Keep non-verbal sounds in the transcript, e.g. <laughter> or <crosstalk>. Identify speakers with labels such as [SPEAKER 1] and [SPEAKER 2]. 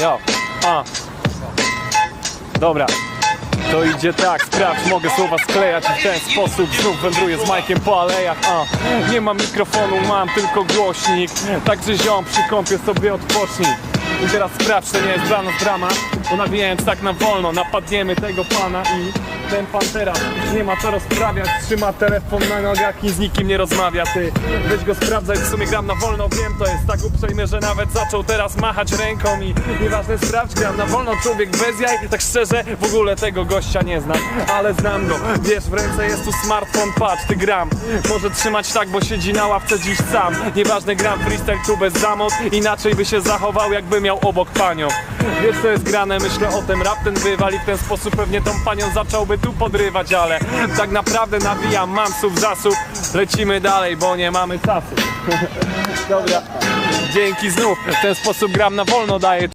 [SPEAKER 1] Jo, a. Dobra. To idzie tak, sprawdź, mogę słowa sklejać i w ten sposób znów wędruję z Majkiem po alejach, a. Nie mam mikrofonu, mam tylko głośnik. Także ziom, przy kąpie sobie odpocznij. I teraz sprawdź, to nie jest dla nas drama Bo nawijając tak na wolno, napadniemy tego pana i ten pan teraz już nie ma co rozprawiać. Trzyma telefon na nogach i z nikim nie rozmawia Ty. Weź go sprawdzaj, w sumie gram na wolno. Wiem, to jest tak uprzejmy, że nawet zaczął teraz machać ręką I nieważne sprawdź, gram na wolno. Człowiek bez jaj, tak szczerze w ogóle tego gościa nie znam Ale znam go, wiesz, w ręce jest tu smartfon, patrz, ty gram. Może trzymać tak, bo siedzi na ławce dziś sam. Nieważne, gram freestyle tu bez zamot Inaczej by się zachował, jakby miał obok panią Wiesz co jest grane, myślę o tym. Rap ten wywali w ten sposób. Pewnie tą panią zacząłby tu podrywać Ale tak naprawdę nawijam, mam sub zasób. Lecimy dalej, bo nie mamy czasu. <laughs> Dobra, dzięki znów. W ten sposób gram na wolno daję